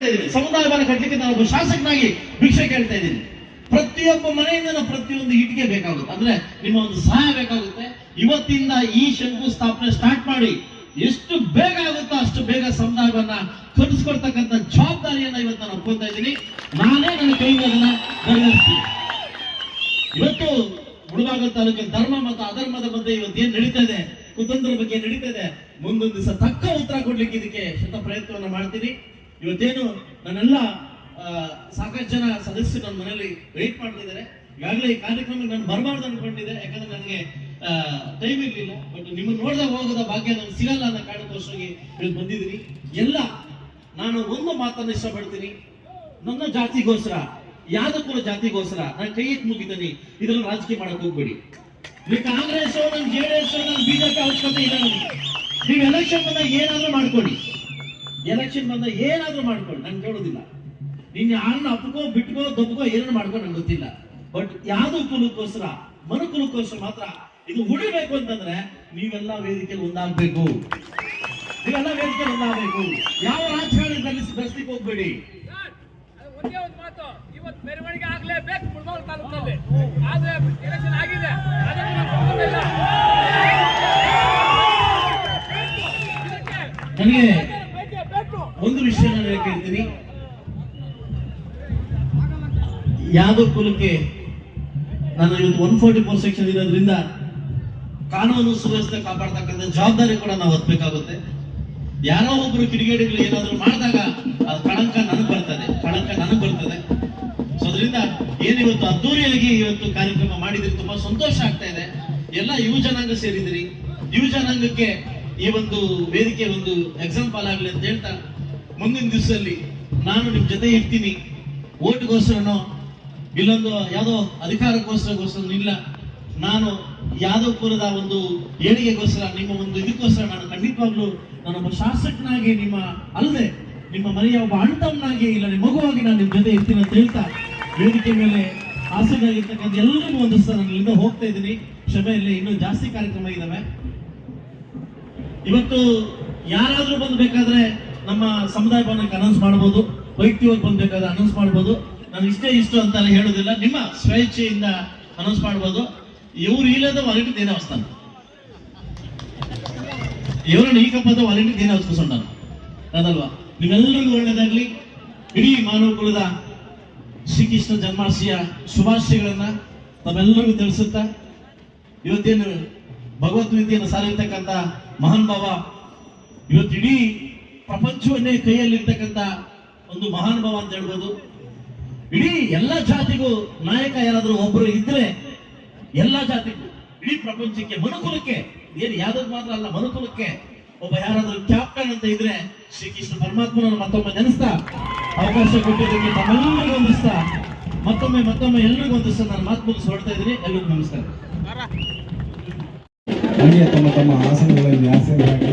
ಇದ್ದೀನಿ. ಸಮುದಾಯ ಮನೆ ಕಟ್ಟಲಿಕ್ಕೆ ನಾನು ಒಬ್ಬ ಶಾಸಕನಾಗಿ ಭಿಕ್ಷೆ ಕೇಳ್ತಾ ಇದ್ದೀನಿ. ಪ್ರತಿಯೊಬ್ಬ ಮನೆಯಿಂದ ಪ್ರತಿಯೊಂದು ಇಟ್ಟಿಗೆ ಬೇಕಾಗುತ್ತೆ. ಅಂದ್ರೆ ನಿಮ್ಮ ಒಂದು ಸಹಾಯ ಬೇಕಾಗುತ್ತೆ. ಇವತ್ತಿಂದ ಈ ಶಂಕುಸ್ಥಾಪನೆ ಸ್ಟಾರ್ಟ್ ಮಾಡಿ ಎಷ್ಟು ಬೇಗ ಆಗುತ್ತೋ ಅಷ್ಟು ಬೇಗ ಸಮುದಾಯವನ್ನ ಕಟ್ಟಿಸ್ಕೊಡ್ತಕ್ಕಂಥ ಜವಾಬ್ದಾರಿಯನ್ನ ಇವತ್ತು ನಾನು ಒಪ್ಕೊತಾ ಇದ್ದೀನಿ. ನಾನೇ ನನ್ನ ಕೈಯಿಂದ ನೆರವೇರಿಸ್ತೀನಿ. ಇವತ್ತು ಮುಳುಬಾಗ ತಾಲೂಕಿನ ಧರ್ಮ ಮತ್ತು ಅಧರ್ಮದ ಬಗ್ಗೆ ಇವತ್ತು ಏನ್ ನಡೀತಾ ಇದೆ? ಕುತಂತ್ರ ಬಗ್ಗೆ ನಡೀತಾ ಇದೆ? ಮುಂದೊಂದು ದಿವಸ ತಕ್ಕ ಉತ್ತರ ಕೊಡ್ಲಿಕ್ಕೆ ಇದಕ್ಕೆ ಶತ ಪ್ರಯತ್ನವನ್ನ ಮಾಡ್ತೀನಿ. ಇವತ್ತೇನು ನನ್ನೆಲ್ಲ ಸಾಕಷ್ಟು ಜನ ಸದಸ್ಯರು ನನ್ನ ಮನೆಯಲ್ಲಿ ವೆಯ್ಟ್ ಮಾಡ್ತಿದ್ದಾರೆ. ಈಗಾಗಲೇ ಈ ಕಾರ್ಯಕ್ರಮಕ್ಕೆ ನಾನು ಬರಬಾರ್ದು ಅನ್ಕೊಂಡಿದ್ದೆ, ಯಾಕಂದ್ರೆ ನನಗೆ ಟೈಮ್ ಇರಲಿಲ್ಲ. ಬಟ್ ನಿಮ್ಮನ್ನ ನೋಡಿದಾಗ ಹೋಗೋದ ಭಾಗ್ಯ ನನಗೆ ಸಿಗಲ್ಲ ಅನ್ನೋ ಕಾರಣಕ್ಕೋಸ್ಕರ ಇವತ್ತು ಬಂದಿದ್ದೀನಿ. ಎಲ್ಲ, ನಾನು ಒಂದು ಮಾತನ್ನು ಇಷ್ಟಪಡ್ತೀನಿ. ನನ್ನ ಜಾತಿಗೋಸ್ಕರ, ಯಾದಕ್ಕೂ ಜಾತಿಗೋಸ್ಕರ, ನಾನು ಕೈ ಎತ್ತಿ ಮುಗಿತೀನಿ. ಇದನ್ನು ರಾಜಕೀಯ ಮಾಡಕ್ ಹೋಗ್ಬೇಡಿ. ನೀವು ಕಾಂಗ್ರೆಸ್ ನನ್ ಜೆ ಡಿ ಎಸ್ ನಾನು ಬಿಜೆಪಿ ಅವಶ್ಯಕತೆ ಇಲ್ಲ ನೀವು ಎಲೆಕ್ಷನ್ ಬಂದಾಗ ಏನಾದ್ರೂ ಮಾಡ್ಕೊಡಿ ಎಲೆಕ್ಷನ್ ಬಂದ ಏನಾದ್ರೂ ಮಾಡ್ಕೊಂಡು ನಂಗೆ ಕೇಳೋದಿಲ್ಲ. ನೀನ್ ಯಾರನ್ನ ಅಪ್ಕೋ ಬಿಟ್ಕೋ ದೊಬ್ಕೋ ಏನೇನು ಮಾಡ್ಕೋ ನಂಗೆ ಗೊತ್ತಿಲ್ಲ. ಬಟ್ ಯಾವ್ದು ಕುಲಕ್ಕೋಸ್ಕರ? ಮನುಕುಲಕ್ಕೋಸ್ಕರ ಮಾತ್ರ. ಇದು ಉಳಿಬೇಕು ಅಂತಂದ್ರೆ ನೀವೆಲ್ಲ ವೇದಿಕೆಯಲ್ಲಿ ಒಂದಾಗ್ಬೇಕು. ನೀವೆಲ್ಲ ವೇದಿಕೆಯಲ್ಲಿ ಒಂದಾಗಬೇಕು. ಯಾವ ರಾಜಕಾರಣದಲ್ಲಿ ಬೆಳೆಸಿ ಬೆಳೆಸ್ಲಿಕ್ಕೆ ಹೋಗ್ಬೇಡಿ. ಒಂದೇ ಒಂದು ಮಾತು. ಇವತ್ತು ಮೆರವಣಿಗೆ ಆಗ್ಲೇಬೇಕು ಮುಳಬಾಗಿಲು ತಾಲೂಕಲ್ಲಿ. ಆದ್ರೆ ಎಲೆಕ್ಷನ್ ಆಗಿದೆ. ಅದಕ್ಕೆ ನನಗೆ ಯಾದವ್ ಕುಲಕ್ಕೆ ನಾನು ಇವತ್ತು ಒನ್ ಫೋರ್ಟಿ ಫೋರ್ ಸೆಕ್ಷನ್ ಇರೋದ್ರಿಂದ ಕಾನೂನು ಸುವ್ಯವಸ್ಥೆ ಕಾಪಾಡ್ತಕ್ಕಂಥ ಜವಾಬ್ದಾರಿ ಕೂಡ ನಾವು ಹೊತ್ಬೇಕಾಗುತ್ತೆ. ಯಾರೋ ಒಬ್ರು ಕಿಡಿಗೇಡಿಗಳು ಏನಾದ್ರು ಮಾಡಿದಾಗ ಅದು ಕಳಂಕ ನನಗೆ ಬರ್ತದೆ, ಕಳಂಕ ನನಗೆ ಬರ್ತದೆ. ಸೊ ಅದರಿಂದ ಏನಿವತ್ತು ಅದ್ದೂರಿಯಾಗಿ ಇವತ್ತು ಕಾರ್ಯಕ್ರಮ ಮಾಡಿದ್ರೆ ತುಂಬಾ ಸಂತೋಷ ಆಗ್ತಾ ಇದೆ. ಎಲ್ಲ ಯುವ ಜನಾಂಗ ಸೇರಿದಿರಿ. ಯುವ ಜನಾಂಗಕ್ಕೆ ಈ ಒಂದು ವೇದಿಕೆ ಒಂದು ಎಕ್ಸಾಂಪಲ್ ಆಗಲಿ ಅಂತ ಹೇಳ್ತಾ ಮುಂದಿನ ದಿವಸದಲ್ಲಿ ನಾನು ನಿಮ್ ಜೊತೆ ಇರ್ತೀನಿ. ಓಟ್ಗೋಸ್ಕರನೋ ಇಲ್ಲೊಂದು ಯಾವುದೋ ಅಧಿಕಾರಕ್ಕೋಸ್ಕರಗೋಸ್ಕರ ಇಲ್ಲ ನಾನು ಯಾದವಪುರದ ಒಂದು ಏಳಿಗೆಗೋಸ್ಕರ, ನಿಮ್ಮ ಒಂದು ಇದಕ್ಕೋಸ್ಕರ ನಾನು ಖಂಡಿತವಾಗ್ಲೂ ನಾನೊಬ್ಬ ಶಾಸಕನಾಗಿ ನಿಮ್ಮ, ಅಲ್ಲದೆ ನಿಮ್ಮ ಮನೆಯ ಒಬ್ಬ ಅಣ್ಣನಾಗಿ ಇಲ್ಲ, ನಿಮ್ಮ ಮಗುವಾಗಿ ನಾನು ನಿಮ್ಮ ಜೊತೆ ಇರ್ತೀನಿ ಅಂತ ಹೇಳ್ತಾ ವೇದಿಕೆ ಮೇಲೆ ಹಾಸನಾಗಿರ್ತಕ್ಕಂಥ ಎಲ್ಲರಿಗೂ ಒಂದು ಸಲ ನಾನು ಇಲ್ಲಿಂದ ಹೋಗ್ತಾ ಇದ್ದೀನಿ. ಕ್ಷಮೆಯಲ್ಲಿ ಇನ್ನೂ ಜಾಸ್ತಿ ಕಾರ್ಯಕ್ರಮ ಇದ್ದಾವೆ ಇವತ್ತು ಯಾರಾದ್ರೂ ಬಂದು ಬೇಕಾದ್ರೆ ನಮ್ಮ ಸಮುದಾಯ ಭವನಕ್ಕೆ ಅನೌನ್ಸ್ ಮಾಡ್ಬೋದು, ವೈಯಕ್ತಿಕವಾಗಿ ಬಂದ್ಬೇಕಾದ್ರೆ ಅನೌನ್ಸ್ ಮಾಡ್ಬೋದು. ನನ್ ಇಷ್ಟ ಇಷ್ಟು ಅಂತ ಹೇಳುದಿಲ್ಲ ನಿಮ್ಮ ಸ್ವೇಚ್ಛೆಯಿಂದ ಅನೌನ್ಸ್ ಮಾಡ್ಬೋದು. ಇವ್ರು ಇಲ್ಲದ ವಾಲೆಂಟ್ ದೇನ ಹೊಸ್ತಾನ ಇವರನ್ನು ಈ ಕಪ್ಪದ ವಾಲೆಂಟ್ ದೇನ ಅವಸ್ಥಿಸೋಣ ಅದಲ್ವಾ? ನಿಮ್ಮೆಲ್ಲರಿಗೂ ಒಳ್ಳೆಯದಾಗ್ಲಿ. ಇಡೀ ಮಾನವ ಕುಲದ ಶ್ರೀಕೃಷ್ಣ ಜನ್ಮಾಷ್ಟಿಯ ಶುಭಾಶಯಗಳನ್ನ ತಮ್ಮೆಲ್ಲರಿಗೂ ತಿಳಿಸುತ್ತ, ಇವತ್ತೇನು ಭಗವದ್ಗೀತೆಯನ್ನು ಸಾರಿರ್ತಕ್ಕಂಥ ಮಹಾನ್ ಭಾವ ಇವತ್ತಿಡೀ ಪ್ರಪಂಚವನ್ನೇ ಕೈಯಲ್ಲಿರ್ತಕ್ಕಂಥ ಒಂದು ಮಹಾನ್ ಮಹಾನುಭಾವ ಅಂತ ಹೇಳ್ಬೋದು. ಇಡೀ ಎಲ್ಲ ಜಾತಿಗೂ ನಾಯಕ ಯಾರಾದ್ರೂ ಒಬ್ಬರು ಇದ್ರೆ ಎಲ್ಲ ಜಾತಿಗೂ, ಇಡೀ ಪ್ರಪಂಚಕ್ಕೆ, ಮನುಕುಲಕ್ಕೆ, ಏನು ಯಾವ್ದು ಮಾತ್ರ ಅಲ್ಲ, ಮನುಕುಲಕ್ಕೆ ಒಬ್ಬ ಯಾರಾದ್ರೂ ಕ್ಯಾಪ್ಟನ್ ಅಂತ ಇದ್ರೆ ಶ್ರೀಕೃಷ್ಣ ಪರಮಾತ್ಮನನ್ನು ಮತ್ತೊಮ್ಮೆ ನೆನೆಸ್ತಾ ಅವಕಾಶ ಕೊಟ್ಟಿದ್ದಕ್ಕೆ ತಮ್ಮೆಲ್ಲರಿಗೂ ವಂದಿಸ್ತಾ, ಮತ್ತೊಮ್ಮೆ ಮತ್ತೊಮ್ಮೆ ಎಲ್ರಿಗೂ ವಂದಿಸ್ತಾ ನಾನು ಮಾತು ಮುಗಿಸಿ ಹೊರಡ್ತಾ ಇದ್ದೀನಿ. ಎಲ್ರಿಗೂ ನಮಸ್ಕಾರ. ತಮ್ಮ ತಮ್ಮ ಆಸನಗಳಲ್ಲಿ ಆಸನವಾಗಿ